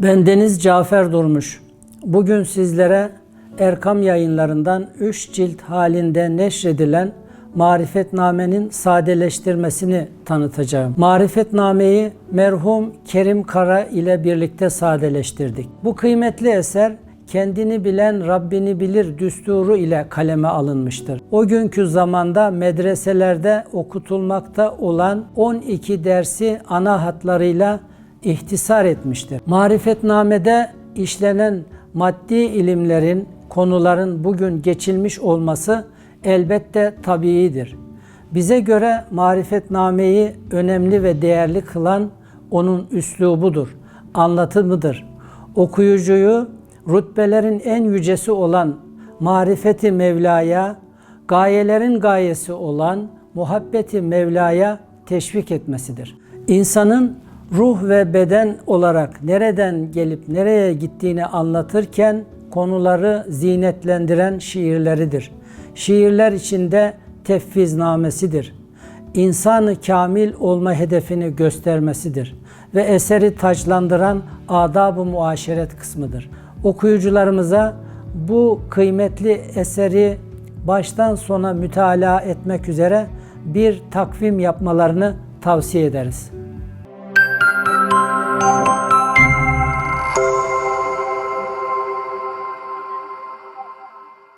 Ben Deniz Cafer Durmuş. Bugün sizlere Erkam yayınlarından 3 cilt halinde neşredilen Marifetname'nin sadeleştirmesini tanıtacağım. Marifetname'yi merhum Kerim Kara ile birlikte sadeleştirdik. Bu kıymetli eser kendini bilen Rabbini bilir düsturu ile kaleme alınmıştır. O günkü zamanda medreselerde okutulmakta olan 12 dersi ana hatlarıyla ihtisar etmiştir. Marifetname'de işlenen maddi ilimlerin, konuların bugün geçilmiş olması elbette tabiidir. Bize göre marifetnameyi önemli ve değerli kılan onun üslubudur, anlatımıdır. Okuyucuyu rütbelerin en yücesi olan marifeti Mevla'ya, gayelerin gayesi olan muhabbeti Mevla'ya teşvik etmesidir. İnsanın ruh ve beden olarak nereden gelip nereye gittiğini anlatırken konuları zinetlendiren şiirleridir. Şiirler içinde tefviznamesidir. İnsanı kamil olma hedefini göstermesidir ve eseri taclandıran adab-ı muaşeret kısmıdır. Okuyucularımıza bu kıymetli eseri baştan sona mütalaa etmek üzere bir takvim yapmalarını tavsiye ederiz.